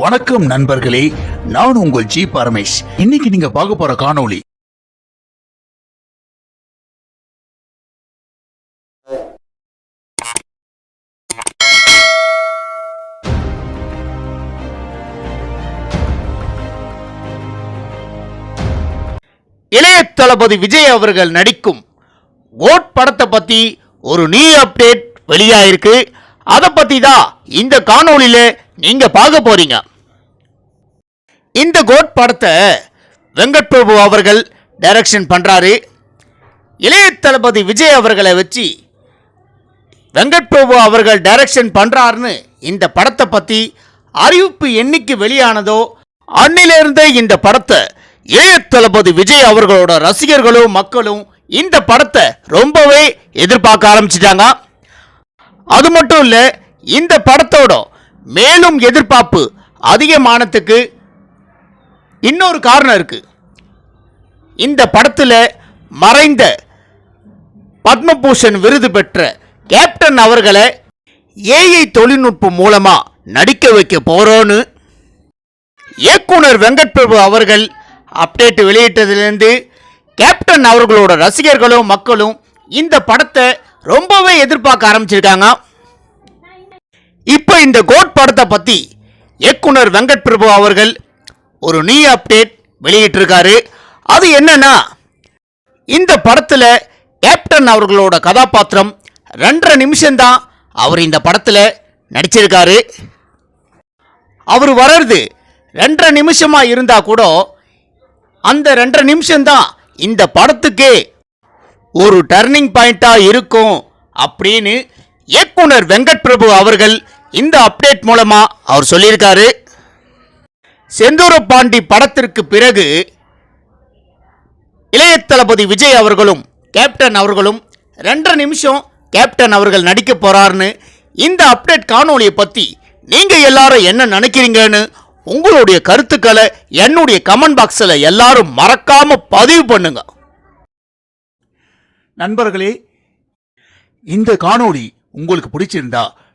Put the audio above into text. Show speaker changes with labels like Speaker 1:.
Speaker 1: வணக்கம் நண்பர்களே நான் உங்கள் ஜி பரமேஷ். இன்னைக்கு நீங்க பார்க்க போற காணொளி.
Speaker 2: இளைய தளபதி விஜய் அவர்கள் நடிக்கும் ஓட் படத்தை பத்தி ஒரு நியூ அப்டேட் வெளியாயிருக்கு. அதை பத்தி தான் இந்த காணொளியில நீங்க பார்க்க போறீங்க. இந்த கோட் படத்தை வெங்கட் பிரபு அவர்கள் டைரக்ஷன் பண்றாரு. இளைய தளபதி விஜய் அவர்களை வச்சு வெங்கட் பிரபு அவர்கள் டைரக்ஷன் பண்றாருன்னு இந்த படத்தை பத்தி அறிவிப்பு என்னைக்கு வெளியானதோ அன்னிலிருந்தே இந்த படத்தை இளைய தளபதி விஜய் அவர்களோட ரசிகர்களும் மக்களும் இந்த படத்தை ரொம்பவே எதிர்பார்க்க ஆரம்பிச்சிட்டாங்க. அது மட்டும் இல்லை இந்த படத்தோட மேலும் எதிர்பார்ப்பு அதிகமானதுக்கு இன்னொரு காரணம் இருக்கு. இந்த படத்தில் மறைந்த பத்மபூஷன் விருது பெற்ற கேப்டன் அவர்களை ஏஐ தொழில்நுட்பம் மூலமாக நடிக்க வைக்க போகிறோன்னு இயக்குனர் வெங்கட் பிரபு அவர்கள் அப்டேட் வெளியிட்டதிலிருந்து கேப்டன் அவர்களோட ரசிகர்களும் மக்களும் இந்த படத்தை ரொம்பவே எதிர்பார்க்க ஆரம்பிச்சிருக்காங்க. இப்போ இந்த கோட் படத்தை பற்றி இயக்குனர் வெங்கட் பிரபு அவர்கள் ஒரு நியூ அப்டேட் வெளியிட்டிருக்காரு. அது என்னன்னா இந்த படத்தில் கேப்டன் அவர்களோட கதாபாத்திரம் ரெண்டரை நிமிஷம்தான் அவர் இந்த படத்தில் நடிச்சிருக்காரு. அவர் வர்றது ரெண்டரை நிமிஷமாக இருந்தால் கூட அந்த ரெண்டரை நிமிஷம்தான் இந்த படத்துக்கே ஒரு டர்னிங் பாயிண்ட்டாக இருக்கும் அப்படின்னு இயக்குனர் வெங்கட் பிரபு அவர்கள் இந்த அப்டேட் மூலமா அவர் சொல்லியிருக்காரு செந்தூர பாண்டி படத்திற்கு பிறகு இளைய தளபதி விஜய் அவர்களும் கேப்டன் அவர்களும் ரெண்டரை நிமிஷம் கேப்டன் அவர்கள் நடிக்க போறாருன்னு இந்த அப்டேட் காணொலியை பத்தி நீங்க எல்லாரும் என்ன நினைக்கிறீங்கன்னு உங்களுடைய கருத்துக்களை என்னுடைய கமெண்ட் பாக்ஸில் எல்லாரும் மறக்காம பதிவு பண்ணுங்க.
Speaker 1: நண்பர்களே இந்த காணொளி உங்களுக்கு பிடிச்சிருந்தா